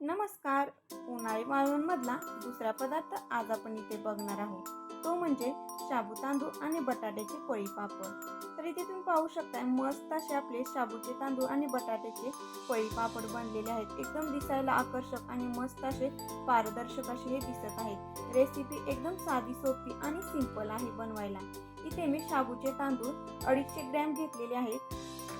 नमस्कार. उन्हाळी वाळवणमधला दुसरा पदार्थ आज आपण इथे बघणार आहोत. तो म्हणजे शाबू तांदूळ आणि बटाट्याचे पळी पापड तर इथे तुम्ही पाहू शकता मस्त असे आपले शाबूचे तांदूळ आणि बटाट्याचे पळी पापड बनलेले आहेत. एकदम दिसायला आकर्षक आणि मस्त असे पारदर्शक असे हे दिसत आहेत. रेसिपी एकदम साधी सोपी आणि सिंपल आहे बनवायला. इथे मी शाबूचे तांदूळ अडीचशे ग्रॅम घेतलेले आहेत.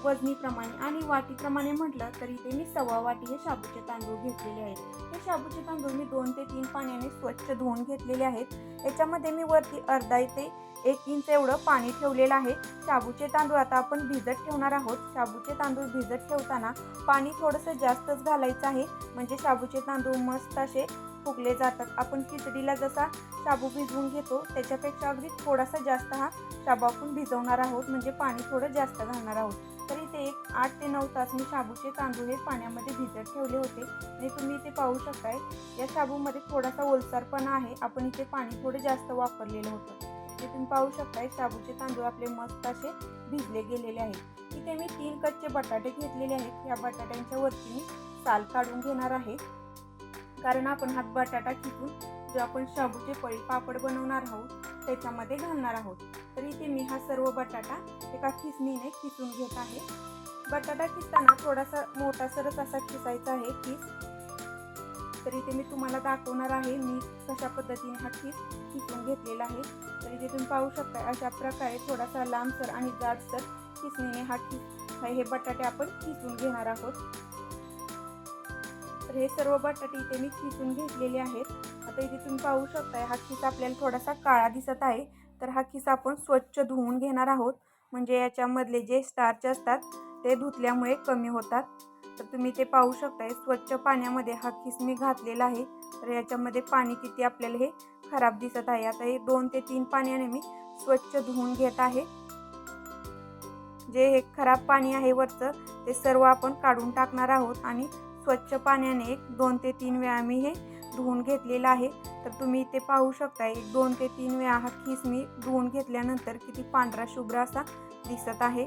वजनीप्रमाणे आणि वाटीप्रमाणे म्हटलं तर इथे मी सव्वा वाटी हे शाबूचे तांदूळ घेतलेले आहेत. हे शाबूचे तांदूळ मी दोन ते तीन पाण्याने स्वच्छ धुवून घेतलेले आहेत. याच्यामध्ये मी वरती अर्धा ते एक इंच एवढं पाणी ठेवलेलं आहे. शाबूचे तांदूळ आता आपण भिजत ठेवणार आहोत. शाबूचे तांदूळ भिजत ठेवताना पाणी थोडंसं जास्तच घालायचं आहे. म्हणजे शाबूचे तांदूळ मस्त असे फुगले जातात. आपण खिचडीला जसा शाबू भिजवून घेतो त्याच्यापेक्षा अगदी थोडासा जास्त हा शाबू आपण भिजवणार आहोत. म्हणजे पाणी थोडं जास्त घालणार आहोत. तर इथे एक आठ ते नऊ तास मी शाबूचे तांदूळ हे पाण्यामध्ये भिजत ठेवले होते. आणि तुम्ही इथे पाहू शकताय या शाबूमध्ये थोडासा ओलसरपणा आहे. आपण इथे पाणी थोडे जास्त वापरलेलं होतं. ते तुम्ही पाहू शकताय शाबूचे तांदूळ आपले मस्त असे भिजले गेलेले आहेत. इथे मी तीन कच्चे बटाटे घेतलेले आहेत. या बटाट्यांच्या वरती मी साल काढून घेणार आहे. कारण आपण हात बटाटा खिचून जो आपण शाबूचे पळी पापड बनवणार आहोत त्याच्यामध्ये घालणार आहोत. तर इथे मी हा सर्व बटाटा एका खिसणीने खिसून घेत आहे. बटाटा खिसताना थोडासा मोठा सरस असा खिसायचा आहे खिस तर इथे मी तुम्हाला दाखवणार आहे मी कशा पद्धतीने हा खिस खिसून घेतलेला आहे. तर इथे तुम्ही पाहू शकता अशा प्रकारे थोडासा लांबसर आणि जाडसर खिसणीने हा खिस हे बटाटे आपण खिसून घेणार आहोत. तर हे सर्व बटाटे इथे मी खिसून घेतलेले आहेत. आता इथे तुम्ही पाहू शकताय हा खिस आपल्याला थोडासा काळा दिसत आहे. तर हा खिस आपण स्वच्छ धुवून घेणार आहोत. म्हणजे याच्यामधले जे स्टार्च असतात ते धुतल्यामुळे कमी होतात. तर तुम्ही ते पाहू शकताय स्वच्छ पाण्यामध्ये हा खिस मी घातलेला आहे. तर याच्यामध्ये पाणी किती आपल्याला हे खराब दिसत आहे. आता हे दोन ते तीन पाण्याने मी स्वच्छ धुवून घेत आहे. जे हे खराब पाणी आहे वरचं ते सर्व आपण काढून टाकणार आहोत. आणि स्वच्छ पाण्याने एक दोन ते तीन वेळा मी हे धुवून घेतलेलं आहे. तर तुम्ही इथे पाहू शकता एक दोन ते तीन वेळा हा खीस मी धुवून घेतल्यानंतर किती पांढरा शुभ्र असा दिसत आहे.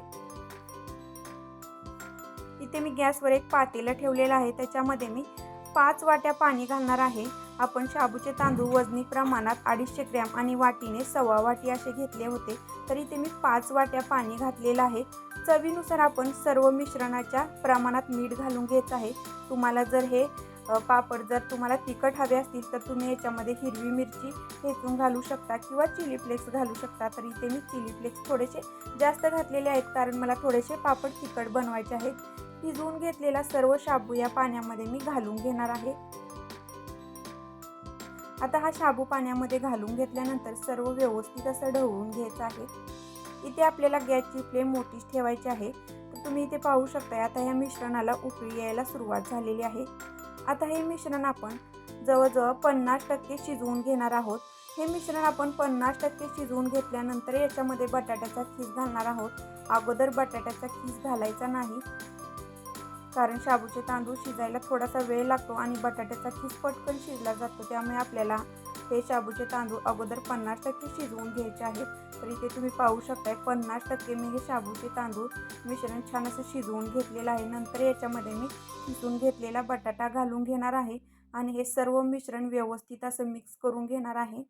इथे मी गॅसवर एक पातेलं ठेवलेलं आहे. त्याच्यामध्ये मी पाच वाट्या पाणी घालणार आहे. आपण शाबूचे तांदूळ वजनी प्रमाणात अडीचशे ग्रॅम आणि वाटीने सव्वा वाटी असे घेतले होते. तर इथे मी पाच वाट्या पाणी घातलेलं आहे. चवीनुसार आपण सर्व मिश्रणाच्या प्रमाणात मीठ घालून घेत आहे. तुम्हाला जर हे पापड जर तुम्हाला तिखट हवे असतील तर तुम्ही याच्यामध्ये हिरवी मिरची ठेचून घालू शकता किंवा चिली फ्लेक्स घालू शकता. तर इथे मी चिली फ्लेक्स थोडेसे जास्त घातलेले आहेत कारण मला थोडेसे पापड तिखट बनवायचे आहेत. भिजवून घेतलेला सर्व शाबू या पाण्यामध्ये मी घालून घेणार आहे. आता हा शाबू पाण्यामध्ये घालून घेतल्यानंतर सर्व व्यवस्थित असं ढवळून घ्यायचं आहे. इथे आपल्याला गॅसची फ्लेम मोठीच ठेवायची आहे. तर तुम्ही इथे पाहू शकताय आता या मिश्रणाला उकळी यायला सुरुवात झालेली आहे. आता हे मिश्रण आपण जवळजवळ पन्नास टक्के शिजवून घेणार आहोत. हे मिश्रण आपण पन्नास टक्के शिजवून घेतल्यानंतर याच्यामध्ये बटाट्याचा खीस घालणार आहोत. अगोदर बटाट्याचा खीस घालायचा नाही. कारण शाबूचे तांदूळ शिजायला थोडासा वेळ लागतो आणि बटाट्याचा खीस पटकन शिजला जातो. त्यामुळे आपल्याला हे शाबूचे तांदूळ अगोदर पन्नास टक्के शिजवून घ्यायचे आहेत. तर इथे तुम्ही पाहू शकताय पन्नास टक्के मी हे शाबूचे तांदूळ मिश्रण छान असं शिजवून घेतलेलं आहे. नंतर याच्यामध्ये मी किसून घेतलेला बटाटा घालून घेणार आहे आणि हे सर्व मिश्रण व्यवस्थित असं मिक्स करून घेणार आहे.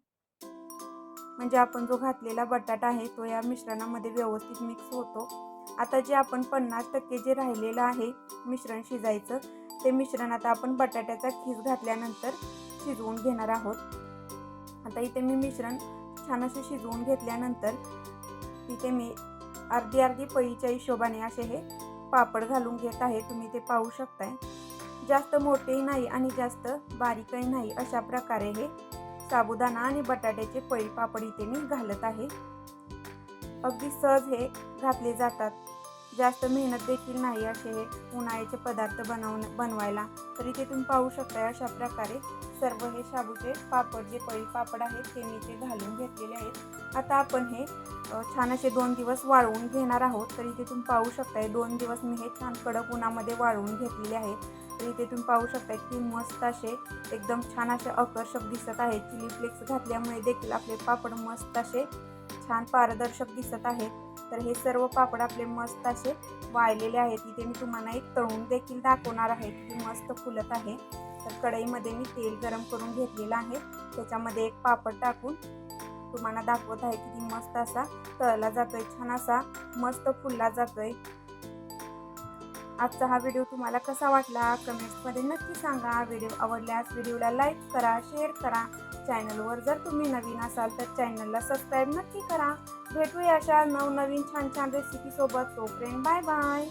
म्हणजे आपण जो घातलेला बटाटा आहे तो या मिश्रणामध्ये व्यवस्थित मिक्स होतो. आता जे आपण पन्नास टक्के जे राहिलेलं आहे मिश्रण शिजायचं ते मिश्रण आता आपण बटाट्याचा खीस घातल्यानंतर शिजवून घेणार आहोत. आता इथे मी मिश्रण छान असे शिजवून घेतल्यानंतर इथे मी अर्धी अर्धी पळीच्या हिशोबाने असे हे पापड घालून घेत आहे. तुम्ही ते पाहू शकताय. जास्त मोठेही नाही आणि जास्त बारीकही नाही अशा प्रकारे हे साबुदाणा आणि बटाट्याचे पळी पापड इथे मी घालत आहे. अगदी सहज हे घातले जातात. जास्त मेहनत देखील नाही असे हे उन्हाळ्याचे पदार्थ बनवणं बनवायला. तर इथे तुम्ही पाहू शकता अशा प्रकारे सर्व हे शाबूचे पापड जे पळी पापड आहेत ते मी इथे घालून घेतलेले आहेत. आता आपण हे छान असे दोन दिवस वाळवून घेणार आहोत. तर इथे तुम्ही पाहू शकताय दोन दिवस मी हे छान कडक उन्हामध्ये वाळवून घेतलेले आहेत तर इथे तुम्ही पाहू शकताय की मस्त असे एकदम छान असे आकर्षक दिसत आहेत चिली फ्लेक्स घातल्यामुळे देखील आपले पापड मस्त असे छान पारदर्शक दिसत आहेत. तर हे सर्व पापड आपले मस्त असे वाळलेले आहेत. इथे मी तुम्हाला एक तळून देखील दाखवणार आहे की मस्त फुलत आहे. तर कढईमध्ये मी तेल गरम करून घेतलेलं आहे. त्याच्यामध्ये एक पापड टाकून तुम्हाला दाखवत आहे की मस्त असा तळला जातोय. छान असा मस्त फुलला जातोय. आजचा हा व्हिडिओ तुम्हाला कसा वाटला? कमेंट्समध्ये नक्की सांगा. व्हिडिओ आवडल्यास व्हिडिओला लाईक करा शेअर करा. चॅनलवर जर तुम्ही नवीन असाल तर चॅनलला सबस्क्राईब नक्की करा. भेटूया अशा नवनवीन छान छान रेसिपीसोबत तोपर्यंत बाय बाय.